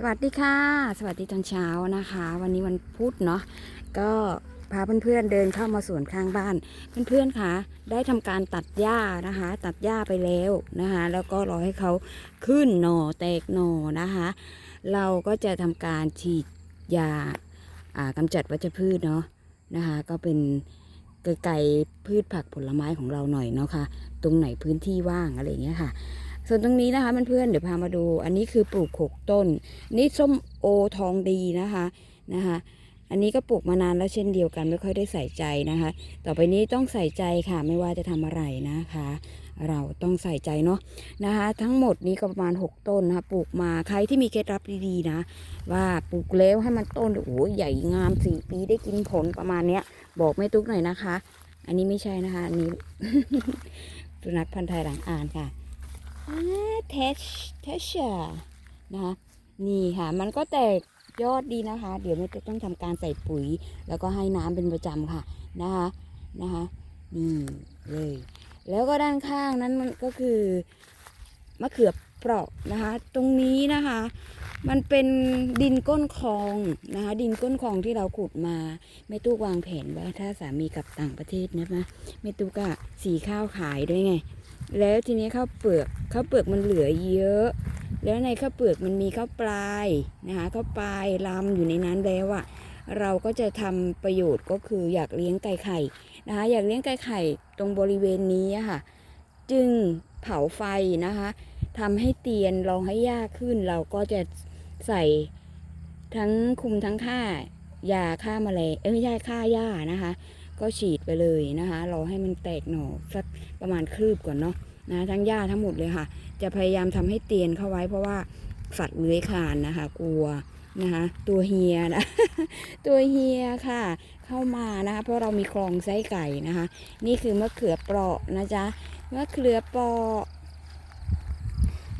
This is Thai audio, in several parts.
สวัสดีค่ะ สวัสดีตอนเช้านะคะ วันนี้วันพุธเนาะก็พาเพื่อนๆเดินเข้ามาสวนข้างบ้าน เพื่อนๆค่ะได้ทำการตัดหญ้านะคะ ตัดหญ้าไปแล้วนะคะ แล้วก็รอให้เขาขึ้นหน่อแตกหน่อนะคะ เราก็จะทำการฉีดยาากำจัดวัชพืชเนาะนะคะ ก็เป็นไกลๆพืชผักผลไม้ของเราหน่อยเนาะค่ะ ตรงไหนพื้นที่ว่างอะไรเงี้ยค่ะ ส่วนตรงนี้นะคะเพื่อนๆเดี๋ยวพามาดู อันนี้คือปลูกหกต้น นี่ส้มโอทองดีนะคะนะคะ อันนี้ก็ปลูกมานานแล้วเช่นเดียวกันไม่ค่อยได้ใส่ใจนะคะ ต่อไปนี้ต้องใส่ใจค่ะไม่ว่าจะทำอะไรนะคะ เราต้องใส่ใจเนาะนะคะ ทั้งหมดนี้ก็ประมาณ 6 ต้นนะคะปลูกมาใครที่มีเคล็ดลับดีๆนะ ว่าปลูกแล้วให้มันต้นโอ้ใหญ่งามสี่ปีได้กินผลประมาณเนี้ย บอกแม่ตุ๊กหน่อยนะคะ อันนี้ไม่ใช่นะคะอันนี้สุนัขพันธุ์ไทยหลังอ่านค่ะ เทชเทชนะคะนี่ค่ะ มันก็แตกยอดดีนะคะ เดี๋ยวมันจะต้องทำการใส่ปุ๋ย แล้วก็ให้น้ำเป็นประจำค่ะนะคะนะคะนี่เลย แล้วก็ด้านข้างนั้นมันก็คือมะเขือเปราะนะคะ ตรงนี้นะคะ มันเป็นดินก้นคลองนะคะ ดินก้นคลองที่เราขุดมาแม่ตู้วางแผนไว้ถ้าสามีกลับต่างประเทศนะคะแม่ตู้ก็สีข้าวขายด้วยไง แล้วทีนี้ข้าวเปลือกข้าวเปลือกมันเหลือเยอะ แล้วในข้าวเปลือกมันมีข้าวปลายนะคะข้าวปลายลำอยู่ในนั้นแล้วอะเราก็จะทำประโยชน์ก็คืออยากเลี้ยงไก่ไข่นะคะอยากเลี้ยงไก่ไข่ตรงบริเวณนี้ค่ะ จึงเผาไฟนะคะทำให้เตียนรองให้ยากขึ้น เราก็จะใส่ทั้งคุมทั้งฆ่ายาฆ่าแมลงเอ้ยไม่ใช่ฆ่าหญ้านะคะ ก็ฉีดไปเลยนะคะรอให้มันแตกหน่อสักประมาณคืบก่อนเนาะนะทั้งหญ้าทั้งหมดเลยค่ะ จะพยายามทำให้เตียนเข้าไว้เพราะว่าสัตว์เลื้อยคลานนะคะ กลัวนะคะตัวเฮียนะตัวเฮียค่ะ เข้ามานะคะเพราะเรามีคลองไส้ไก่นะคะ นี่คือมะเขือเปราะนะจ๊ะมะเขือเปราะ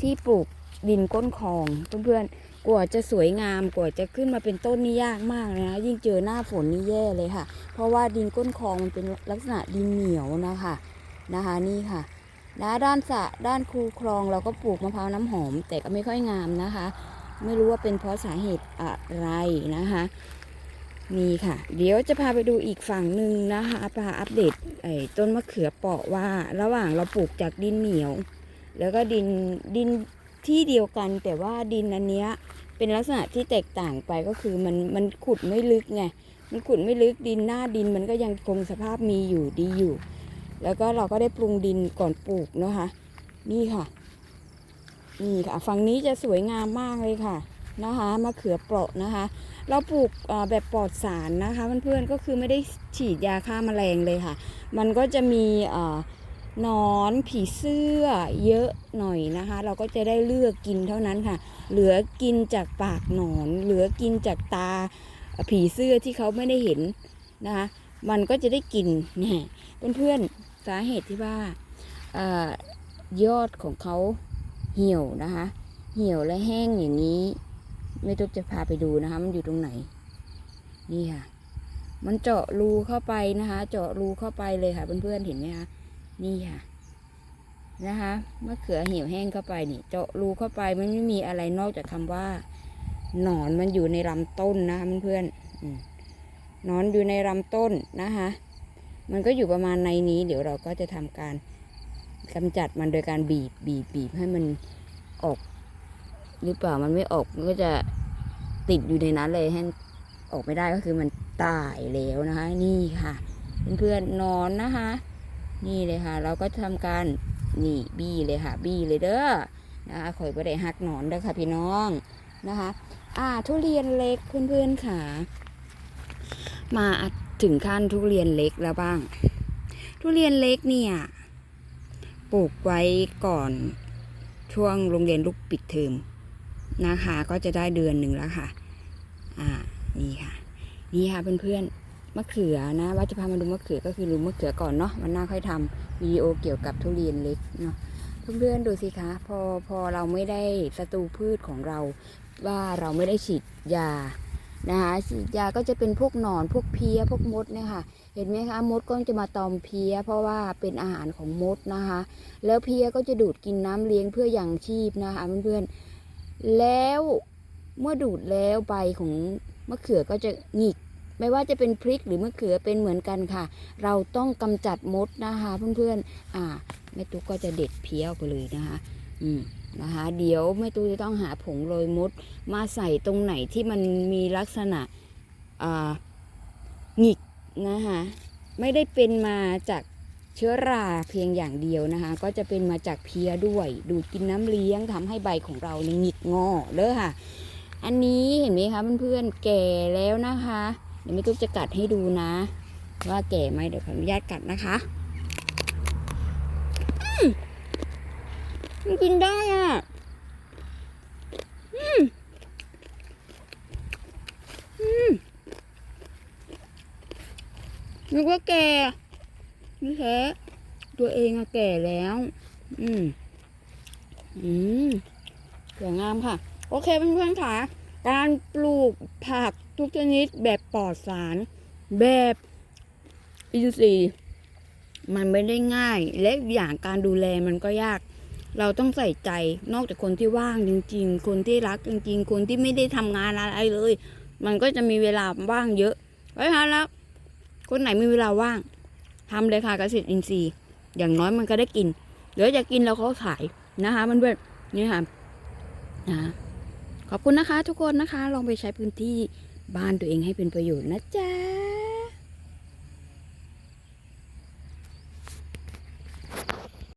ที่ปลูกดินก้นคลองเพื่อนๆ กว่าจะสวยงามกว่าจะขึ้นมาเป็นต้นนี่ยากมากเลยนะ ยิ่งเจอหน้าฝนนี่แย่เลยค่ะ เพราะว่าดินก้นคลองมันเป็นลักษณะดินเหนียวนะคะนะคะนี่ค่ะนะด้านสะด้านคูคลองเราก็ปลูกมะพร้าวน้ำหอม แต่ก็ไม่ค่อยงามนะคะ ไม่รู้ว่าเป็นเพราะสาเหตุอะไรนะคะนี่ค่ะ เดี๋ยวจะพาไปดูอีกฝั่งหนึ่งนะคะพาอัปเดตไอ้ต้นมะเขือเปาะว่า ระหว่างเราปลูกจากดินเหนียว แล้วก็ดินดิน ที่เดียวกันแต่ว่าดินอันเนี้ยเป็นลักษณะที่แตกต่างไปก็คือมันมันขุดไม่ลึกไงมันขุดไม่ลึกดินหน้าดินมันก็ยังคงสภาพมีอยู่ดีอยู่ แล้วก็เราก็ได้ปรุงดินก่อนปลูกนะคะนี่ค่ะ นี่ค่ะฝั่งนี้จะสวยงามมากเลยค่ะนะคะมะเขือเปราะนะคะ เราปลูกแบบปลอดสารนะคะเพื่อนๆก็คือไม่ได้ฉีดยาฆ่าแมลงเลยค่ะ มันก็จะมีอ่อห นอนผีเสื้อเยอะหน่อยนะคะ เราก็จะได้เลือกกินเท่านั้นค่ะ เหลือกินจากปากหนอน เหลือกินจากตาผีเสื้อที่เขาไม่ได้เห็นนะคะ มันก็จะได้กินเนี่ยเพื่อนๆสาเหตุที่ว่าออยอดของเขาเหี่ยวนะคะ เหี่ยวและแห้งอย่างนี้ไม่ตุ๊กจะพาไปดูนะคะ มันอยู่ตรงไหน นี่ค่ะ มันเจาะรูเข้าไปนะคะ เจาะรูเข้าไปเลยค่ะเพื่อนๆเห็นไหมคะ นี่ค่ะนะคะมะเขือเหี่ยวแห้งเข้าไปนี่เจาะรูเข้าไปมันไม่มีอะไรนอกจากคำว่า หนอนมันอยู่ในลำต้นนะคะเพื่อนๆอืมหนอนอยู่ในลำต้นนะคะมันก็อยู่ประมาณในนี้ เดี๋ยวเราก็จะทำการกำจัดมันโดยการบีบบีบบีบให้มันออก หรือเปล่ามันไม่ออกมันก็จะติดอยู่ในนั้นเลยให้ออกไม่ได้ก็คือมันตายแล้วนะคะ นี่ค่ะ เพื่อนๆนอนนะคะ นี่เลยค่ะ เราก็ทำการนี่บี้เลยค่ะ บี้เลยเด้อนะคะข่อยบ่ได้หักหนอนเด้อค่ะพี่น้องนะคะ อ่าทุเรียนเล็กเพื่อนๆค่ะ มาถึงขั้นทุเรียนเล็กแล้วบ้าง ทุเรียนเล็กเนี่ยปลูกไว้ก่อนช่วงโรงเรียนลูกปิดเทอมนะคะ ก็จะได้เดือนหนึ่งแล้วค่ะ อ่านี่ค่ะ นี่ค่ะเพื่อนๆ มะเขือนะว่าจะพามาดูมะเขือก็คือดูมะเขือก่อนเนาะวันหน้าค่อยทำวิดีโอเกี่ยวกับทุเรียนเล็กเนาะเพื่อนๆดูสิคะพอพอเราไม่ได้ศัตรูพืชของเรา ว่าเราไม่ได้ฉีดยานะคะฉีดยาก็จะเป็นพวกหนอนพวกเพี้ยพวกมดเนี่ยค่ะ เห็นไหมคะมดก็จะมาตอมเพี้ย เพราะว่าเป็นอาหารของมดนะคะ แล้วเพี้ยก็จะดูดกินน้ำเลี้ยงเพื่ออย่างชีพนะคะเพื่อนๆแล้วเมื่อดูดแล้วใบของมะเขือก็จะหงิก ไม่ว่าจะเป็นพริกหรือมะเขือเป็นเหมือนกันค่ะ เราต้องกำจัดมดนะคะเพื่อนๆอ่าแม่ตุ๊กก็จะเด็ดเพี้ยวไปเลยนะคะ อืมนะคะเดี๋ยวแม่ตุ๊กจะต้องหาผงโรยมด มาใส่ตรงไหนที่มันมีลักษณะอ่าหงิกนะคะไม่ได้เป็นมาจากเชื้อราเพียงอย่างเดียวนะคะ ก็จะเป็นมาจากเพี้ยด้วย ดูดกินน้ำเลี้ยงทำให้ใบของเราเนี่ยหงิกงอเลยค่ะ อันนี้เห็นไหมคะเพื่อนๆแก่แล้วนะคะ เดี๋ยวแม่ตุ๊กจะกัดให้ดูนะ ว่าแก่ไหมเดี๋ยวขออนุญาตกัดนะคะมมันกินได้อะอืมอืมนึกว่าแก่นี่แท้ตัวเองอะแก่แล้ว อืม อืมสวยงามค่ะ โอเคเพื่อนๆค่ะ การปลูกผักทุกชนิดแบบปลอดสาร แบบอินทรีย์มันไม่ได้ง่าย และอย่างการดูแลมันก็ยาก เราต้องใส่ใจนอกจากคนที่ว่างจริง ๆ คนที่รักจริง ๆ คนที่ไม่ได้ทำงานอะไรเลย มันก็จะมีเวลาว่างเยอะเพราะฉะนั้นแล้วคนไหนมีเวลาว่างทำเลยค่ะเกษตรอินทรีย์ อย่างน้อยมันก็ได้กินเดี๋ยวจะกินแล้วเขาขายนะคะมันเพื่อนนี่ค่ะนะ ขอบคุณนะคะทุกคนนะคะ ลองไปใช้พื้นที่บ้านตัวเองให้เป็นประโยชน์นะจ๊ะ